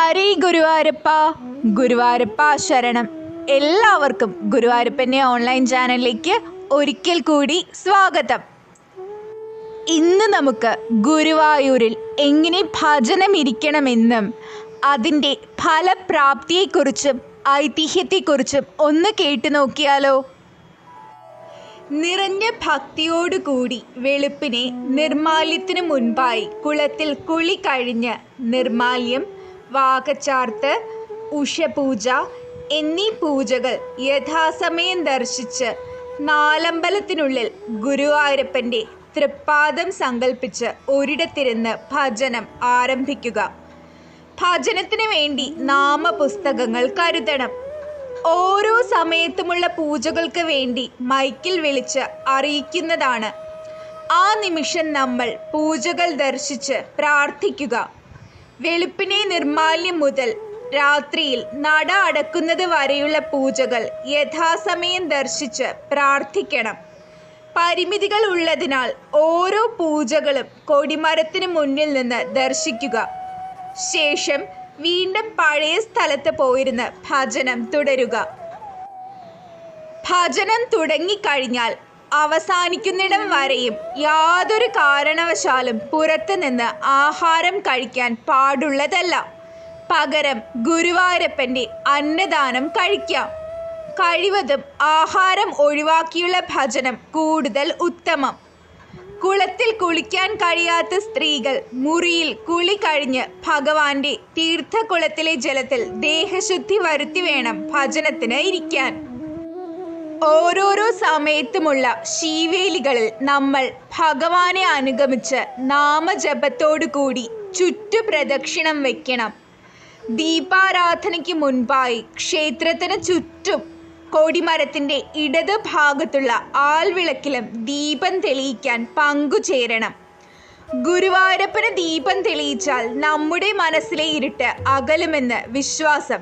ഹരി ഗുരുവായൂരപ്പ. ഗുരുവായൂരപ്പ ശരണം. എല്ലാവർക്കും ഗുരുവായൂരപ്പന്റെ ഓൺലൈൻ ചാനലിലേക്ക് ഒരിക്കൽ കൂടി സ്വാഗതം. ഇന്ന് നമുക്ക് ഗുരുവായൂരിൽ എങ്ങനെ ഭജനം ഇരിക്കണമെന്നും അതിന്റെ ഫലപ്രാപ്തിയെക്കുറിച്ചും ഐതിഹ്യത്തെക്കുറിച്ചും ഒന്ന് കേട്ടു നോക്കിയാലോ? നിറഞ്ഞ ഭക്തിയോടുകൂടി വെളുപ്പിനെ നിർമാല്യത്തിനു മുൻപായി കുളത്തിൽ കുളി കഴിഞ്ഞ് നിർമാല്യം വാകച്ചാർത്ത് ഉഷപൂജ എന്നീ പൂജകൾ യഥാസമയം ദർശിച്ച് നാലമ്പലത്തിനുള്ളിൽ ഗുരുവായൂരപ്പന്റെ തൃപ്പാദം സങ്കല്പിച്ച് ഒരിടത്തിരുന്ന് ഭജനം ആരംഭിക്കുക. ഭജനത്തിന് വേണ്ടി നാമപുസ്തകങ്ങൾ കരുതണം. ഓരോ സമയത്തുമുള്ള പൂജകൾക്ക് വേണ്ടി മൈക്കിൽ വിളിച്ച് അറിയിക്കുന്നതാണ്. ആ നിമിഷം നമ്മൾ പൂജകൾ ദർശിച്ച് പ്രാർത്ഥിക്കുക. വെളുപ്പിനെ നിർമാല്യം മുതൽ രാത്രിയിൽ നട അടക്കുന്നത് വരെയുള്ള പൂജകൾ യഥാസമയം ദർശിച്ച് പ്രാർത്ഥിക്കണം. പരിമിതികൾ ഉള്ളതിനാൽ ഓരോ പൂജകളും കൊടിമരത്തിന് മുന്നിൽ നിന്ന് ദർശിക്കുക. ശേഷം വീണ്ടും പഴയ സ്ഥലത്ത് പോയിരുന്ന് ഭജനം തുടരുക. ഭജനം തുടങ്ങിക്കഴിഞ്ഞാൽ അവസാനിക്കുന്നിടം വരെയും യാതൊരു കാരണവശാലും പുറത്തു നിന്ന് ആഹാരം കഴിക്കാൻ പാടുള്ളതല്ല. പകരം ഗുരുവായൂരപ്പന്റെ അന്നദാനം കഴിക്കാം. കഴിവതും ആഹാരം ഒഴിവാക്കിയുള്ള ഭജനം കൂടുതൽ ഉത്തമം. കുളത്തിൽ കുളിക്കാൻ കഴിയാത്ത സ്ത്രീകൾ മുറിയിൽ കുളി കഴിഞ്ഞ് ഭഗവാന്റെ തീർത്ഥകുളത്തിലെ ജലത്തിൽ ദേഹശുദ്ധി വരുത്തി വേണം ഭജനത്തിന് ഇരിക്കാൻ. ഓരോരോ സമയത്തുമുള്ള ശീവേലികളിൽ നമ്മൾ ഭഗവാനെ അനുഗമിച്ച് നാമജപത്തോടു കൂടി ചുറ്റു പ്രദക്ഷിണം വയ്ക്കണം ദീപാരാധനയ്ക്ക് മുൻപായി ക്ഷേത്രത്തിന് ചുറ്റും കൊടിമരത്തിന്റെ ഇടത് ഭാഗത്തുള്ള ആൽവിളക്കിലും ദീപം തെളിയിക്കാൻ പങ്കുചേരണം ഗുരുവായൂരപ്പന് ദീപം തെളിയിച്ചാൽ നമ്മുടെ മനസ്സിലെ ഇരുട്ട് അകലുമെന്ന് വിശ്വാസം.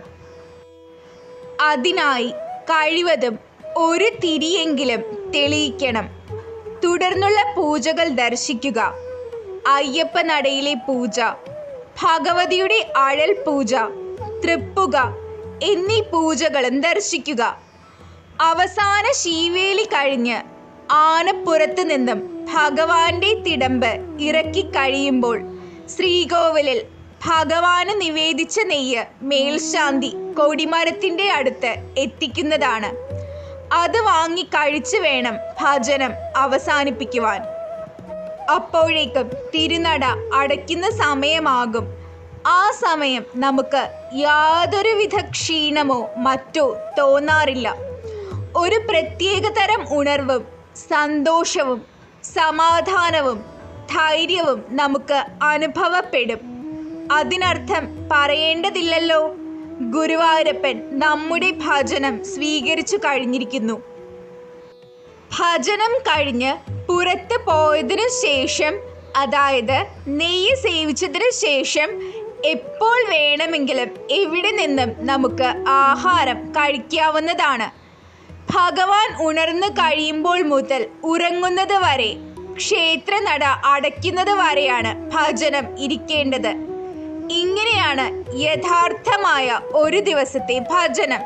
അതിനായി കഴിവതും ഒരു തിരിയെങ്കിലും തെളിയിക്കണം. തുടർന്നുള്ള പൂജകൾ ദർശിക്കുക. അയ്യപ്പ നടയിലെ പൂജ. ഭഗവതിയുടെ അഴൽ പൂജ. തൃപ്പുക എന്നീ പൂജകളും ദർശിക്കുക. അവസാന ശീവേലി കഴിഞ്ഞ് ആനപ്പുറത്ത് നിന്നും ഭഗവാന്റെ തിടമ്പ് ഇറക്കി കഴിയുമ്പോൾ ശ്രീകോവിലിൽ ഭഗവാന് നിവേദിച്ച നെയ്യ് മേൽശാന്തി കൊടിമരത്തിന്റെ അടുത്ത് എത്തിക്കുന്നതാണ്. അത് വാങ്ങി കഴിച്ചു വേണം ഭജനം അവസാനിപ്പിക്കുവാൻ. അപ്പോഴേക്കും തിരുനട അടയ്ക്കുന്ന സമയമാകും. ആ സമയം നമുക്ക് യാതൊരുവിധ ക്ഷീണമോ മറ്റോ തോന്നാറില്ല. ഒരു പ്രത്യേകതരം ഉണർവും സന്തോഷവും സമാധാനവും ധൈര്യവും നമുക്ക് അനുഭവപ്പെടും. അതിനർത്ഥം പറയേണ്ടതില്ലല്ലോ. ഗുരുവായൂരപ്പൻ നമ്മുടെ ഭജനം സ്വീകരിച്ചു കഴിഞ്ഞിരിക്കുന്നു. ഭജനം കഴിഞ്ഞ് പുറത്ത് പോയതിനു ശേഷം അതായത് നെയ്യ് സേവിച്ചതിനു ശേഷം എപ്പോൾ വേണമെങ്കിലും എവിടെ നിന്നും നമുക്ക് ആഹാരം കഴിക്കാവുന്നതാണ്. ഭഗവാൻ ഉണർന്ന് കഴിയുമ്പോൾ മുതൽ ഉറങ്ങുന്നത് വരെ ക്ഷേത്രനട അടയ്ക്കുന്നത് വരെയാണ് ഭജനം ഇരിക്കേണ്ടത്. ഇങ്ങനെയാണ് യഥാർത്ഥമായ ഒരു ദിവസത്തെ ഭജനം.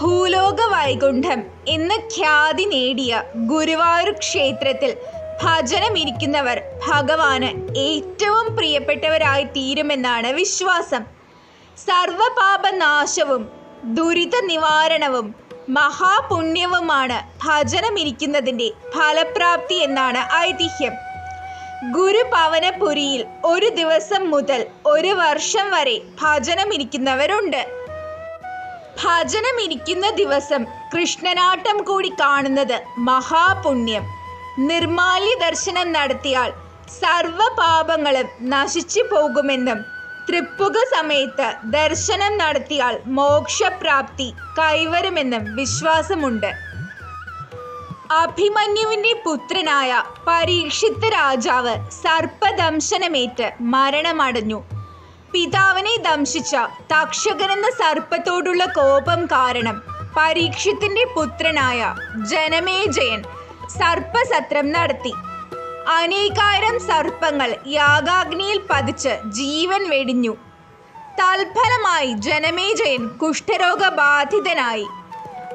ഭൂലോക വൈകുണ്ഠം എന്ന് ഖ്യാതി നേടിയ ഗുരുവായൂർ ക്ഷേത്രത്തിൽ ഭജനം ഇരിക്കുന്നവർ ഭഗവാന് ഏറ്റവും പ്രിയപ്പെട്ടവരായി തീരുമെന്നാണ് വിശ്വാസം. സർവപാപനാശവും ദുരിത നിവാരണവും മഹാപുണ്യവുമാണ് ഭജനമിരിക്കുന്നതിന്റെ ഫലപ്രാപ്തി എന്നാണ് ഐതിഹ്യം. ഗുരുഭവനപുരിയിൽ ഒരു ദിവസം മുതൽ ഒരു വർഷം വരെ ഭജനമിരിക്കുന്നവരുണ്ട്. ഭജനമിരിക്കുന്ന ദിവസം കൃഷ്ണനാട്ടം കൂടി കാണുന്നത് മഹാപുണ്യം. നിർമാല്യ ദർശനം നടത്തിയാൽ സർവപാപങ്ങളും നശിച്ചു പോകുമെന്നും തൃപ്പുക സമയത്ത് ദർശനം നടത്തിയാൽ മോക്ഷപ്രാപ്തി കൈവരുമെന്നും വിശ്വാസമുണ്ട്. അഭിമന്യുവിന്റെ പുത്രനായ പരീക്ഷിത്ത് രാജാവ് സർപ്പദംശനമേറ്റ് മരണമടഞ്ഞു. പിതാവിനെ ദംശിച്ച തക്ഷകനെന്ന സർപ്പത്തോടുള്ള കോപം കാരണം പരീക്ഷത്തിന്റെ പുത്രനായ ജനമേജയൻ സർപ്പസത്രം നടത്തി. അനേകായിരം സർപ്പങ്ങൾ യാഗാഗ്നിയിൽ പതിച്ച് ജീവൻ വെടിഞ്ഞു. തൽഫലമായി ജനമേജയൻ കുഷ്ഠരോഗബാധിതനായി.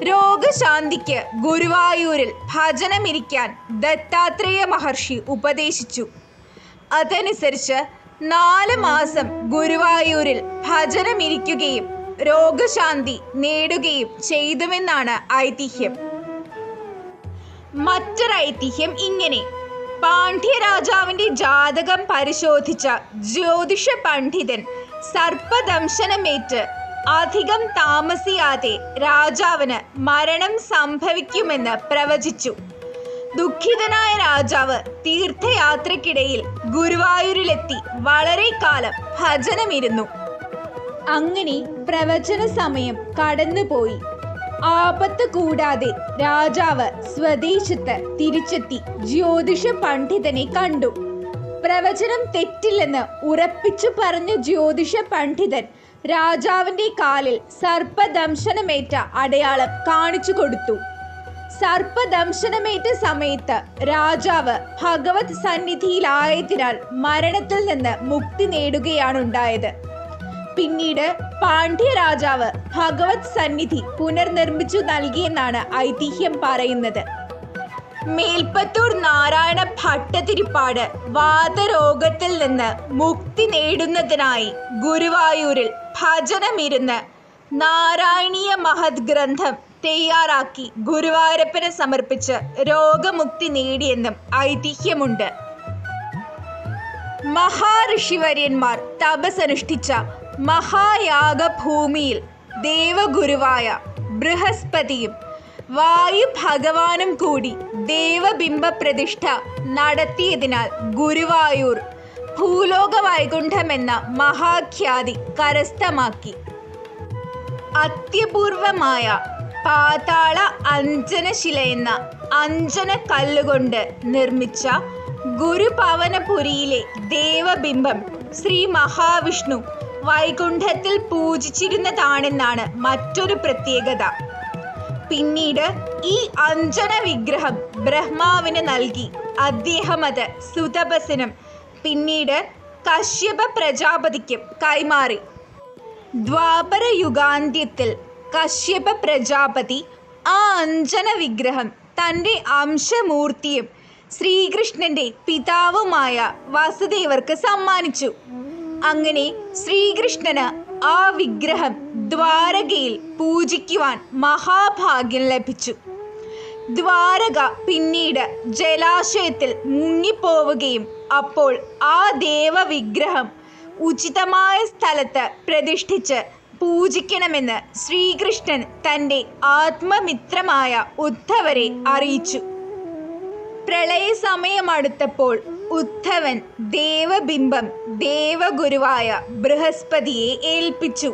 രോഗശാന്തിക്ക് ഗുരുവായൂരിൽ ഭജനമിരിക്കാൻ ദത്താത്രേയ മഹർഷി ഉപദേശിച്ചു. അതനുസരിച്ച് നാല് മാസം ഗുരുവായൂരിൽ ഭജനമിരിക്കുകയും രോഗശാന്തി നേടുകയും ചെയ്തുവെന്നാണ് ഐതിഹ്യം. മറ്റൊരു ഐതിഹ്യം ഇങ്ങനെ. പാണ്ഡ്യരാജാവിന്റെ ജാതകം പരിശോധിച്ച ജ്യോതിഷ പണ്ഡിതൻ സർപ്പദംശനമേറ്റ് അധികം താമസിയാതെ രാജാവിന് മരണം സംഭവിക്കുമെന്ന് പ്രവചിച്ചു. ദുഃഖിതനായ രാജാവ് തീർത്ഥയാത്രക്കിടയിൽ ഗുരുവായൂരിലെത്തി വളരെ കാലം ഭജനമിരുന്നു. അങ്ങനെ പ്രവചന സമയം കടന്നുപോയി. ആപത്ത് കൂടാതെ രാജാവ് സ്വദേശത്ത് തിരിച്ചെത്തി ജ്യോതിഷ പണ്ഡിതനെ കണ്ടു. പ്രവചനം തെറ്റില്ലെന്ന് ഉറപ്പിച്ചു പറഞ്ഞ ജ്യോതിഷ പണ്ഡിതൻ രാജാവിന്റെ കാലിൽ സർപ്പദംശനമേറ്റ അടയാളം കാണിച്ചു കൊടുത്തു. സർപ്പദംശനമേറ്റ സമയത്ത് രാജാവ് ഭഗവത് സന്നിധിയിലായതിനാൽ മരണത്തിൽ നിന്ന് മുക്തി നേടുകയാണുണ്ടായത്. പിന്നീട് പാണ്ഡ്യ രാജാവ് ഭഗവത് സന്നിധി പുനർനിർമ്മിച്ചു നൽകിയെന്നാണ് ഐതിഹ്യം പറയുന്നത്. മേൽപ്പത്തൂർ നാരായണ ഭട്ടതിരിപ്പാട് വാതരോഗത്തിൽ നിന്ന് മുക്തി നേടുന്നതിനായി ഗുരുവായൂരിൽ ഭജനമിരുന്ന് നാരായണീയ മഹത് ഗ്രന്ഥം തയ്യാറാക്കി ഗുരുവായൂരപ്പന് സമർപ്പിച്ച് രോഗമുക്തി നേടിയെന്നും ഐതിഹ്യമുണ്ട്. മഹാഋഷിവര്യന്മാർ തപസനുഷ്ഠിച്ച മഹായാഗഭൂമിയിൽ ദേവഗുരുവായ ബൃഹസ്പതിയും വായു ഭഗവാനും കൂടി ദേവബിംബ പ്രതിഷ്ഠ നടത്തിയതിനാൽ ഗുരുവായൂർ ഭൂലോക വൈകുണ്ഠമെന്ന മഹാഖ്യാതി കരസ്ഥമാക്കി. അത്യപൂർവമായ പാതാള അഞ്ജനശില എന്ന അഞ്ജന കല്ലുകൊണ്ട് നിർമ്മിച്ച ഗുരുപവനപുരിയിലെ ദേവബിംബം ശ്രീ മഹാവിഷ്ണു വൈകുണ്ഠത്തിൽ പൂജിച്ചിരുന്നതാണെന്നാണ് മറ്റൊരു പ്രത്യേകത. പിന്നീട് ഈ അഞ്ജന വിഗ്രഹം ബ്രഹ്മാവിന് നൽകി. അദ്ദേഹം അത് സുതപസിനും പിന്നീട് കശ്യപ പ്രജാപതിക്കും കൈമാറി. ദ്വാപര യുഗാന്ത്യത്തിൽ കശ്യപ പ്രജാപതി ആ അഞ്ജന വിഗ്രഹം തന്റെ അംശമൂർത്തിയും ശ്രീകൃഷ്ണന്റെ പിതാവുമായ വാസുദേവർക്ക് സമ്മാനിച്ചു. അങ്ങനെ ശ്രീകൃഷ്ണന് ആ വിഗ്രഹം ദ്വാരകയിൽ പൂജിക്കുവാൻ മഹാഭാഗ്യം ലഭിച്ചു. ദ്വാരക പിന്നീട് ജലാശയത്തിൽ മുങ്ങിപ്പോവുകയും അപ്പോൾ ആ ദേവവിഗ്രഹം ഉചിതമായ സ്ഥലത്ത് പ്രതിഷ്ഠിച്ച് പൂജിക്കണമെന്ന് ശ്രീകൃഷ്ണൻ തന്റെ ആത്മമിത്രമായ ഉദ്ധവരെ അറിയിച്ചു. പ്രളയ സമയമടുത്തപ്പോൾ ഉദ്ധവൻ ദേവബിംബം ദേവഗുരുവായ ബൃഹസ്പതിയെ ഏൽപ്പിച്ചു.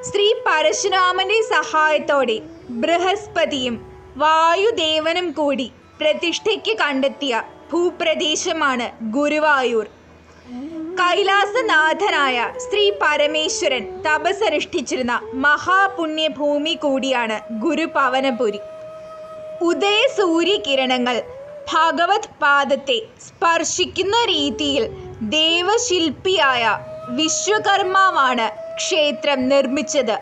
ശ്രീ പരശുരാമന്റെ സഹായത്തോടെ ബൃഹസ്പതിയും വായുദേവനും കൂടി പ്രതിഷ്ഠയ്ക്ക് കണ്ടെത്തിയ ഭൂപ്രദേശമാണ് ഗുരുവായൂർ. കൈലാസനാഥനായ ശ്രീ പരമേശ്വരൻ തപസനുഷ്ഠിച്ചിരുന്ന മഹാപുണ്യഭൂമി കൂടിയാണ് ഗുരുപവനപുരി. ഉദയ സൂര്യകിരണങ്ങൾ ഭഗവത് പാദത്തെ സ്പർശിക്കുന്ന രീതിയിൽ ദേവശില്പിയായ വിശ്വകർമാവാണ് ക്ഷേത്രം നിർമ്മിച്ചത്.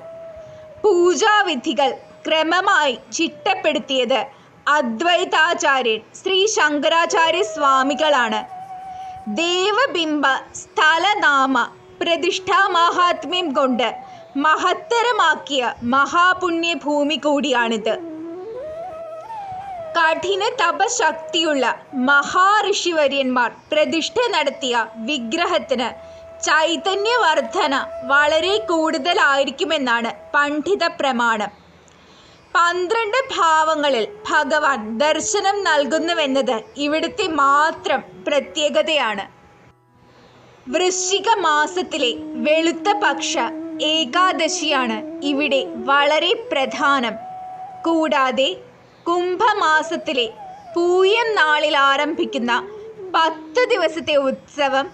പൂജാവിധികൾ ക്രമമായി ചിട്ടപ്പെടുത്തിയത് അദ്വൈതാചാര്യൻ ശ്രീ ശങ്കരാചാര്യ സ്വാമികളാണ്. ദേവബിംബ സ്ഥലനാമ പ്രതിഷ്ഠാ മഹാത്മ്യം കൊണ്ട് മഹത്തരമാക്കിയ മഹാപുണ്യഭൂമി കൂടിയാണിത്. കഠിന തപശക്തിയുള്ള മഹാഋഷിവര്യന്മാർ പ്രതിഷ്ഠ നടത്തിയ വിഗ്രഹത്തിന് ചൈതന്യവർദ്ധന വളരെ കൂടുതലായിരിക്കുമെന്നാണ് പണ്ഡിത പ്രമാണം പന്ത്രണ്ട് ഭാവങ്ങളിൽ ഭഗവാൻ ദർശനം നൽകുന്നുവെന്നത് ഇവിടുത്തെ മാത്രം പ്രത്യേകതയാണ്. വൃശ്ചിക മാസത്തിലെ വെളുത്ത പക്ഷ ഏകാദശിയാണ് ഇവിടെ വളരെ പ്രധാനം. കൂടാതെ കുംഭമാസത്തിലെ പൂയം നാളിൽ ആരംഭിക്കുന്ന പത്ത് ദിവസത്തെ ഉത്സവം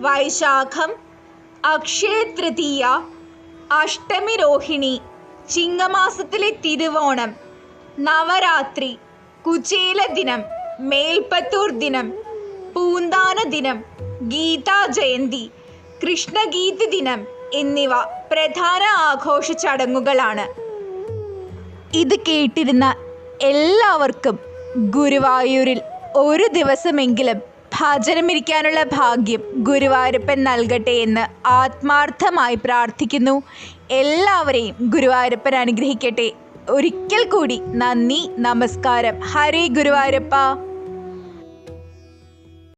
വൈശാഖം അക്ഷയ തൃതീയ അഷ്ടമി രോഹിണി ചിങ്ങമാസത്തിലെ തിരുവോണം നവരാത്രി കുചേല ദിനം മേൽപ്പത്തൂർ ദിനം പൂന്താന ദിനം ഗീതാ ജയന്തി കൃഷ്ണഗീത ദിനം എന്നിവ പ്രധാന ആഘോഷ ചടങ്ങുകളാണ്. ഇത് കേട്ടിരുന്ന എല്ലാവർക്കും ഗുരുവായൂരിൽ ഒരു ദിവസമെങ്കിലും ഭജനമിരിക്കാനുള്ള ഭാഗ്യം ഗുരുവായൂരപ്പൻ നൽകട്ടെ എന്ന് ആത്മാർത്ഥമായി പ്രാർത്ഥിക്കുന്നു. എല്ലാവരെയും ഗുരുവായൂരപ്പൻ അനുഗ്രഹിക്കട്ടെ. ഒരിക്കൽ കൂടി നന്ദി നമസ്കാരം. ഹരേ ഗുരുവായൂരപ്പ.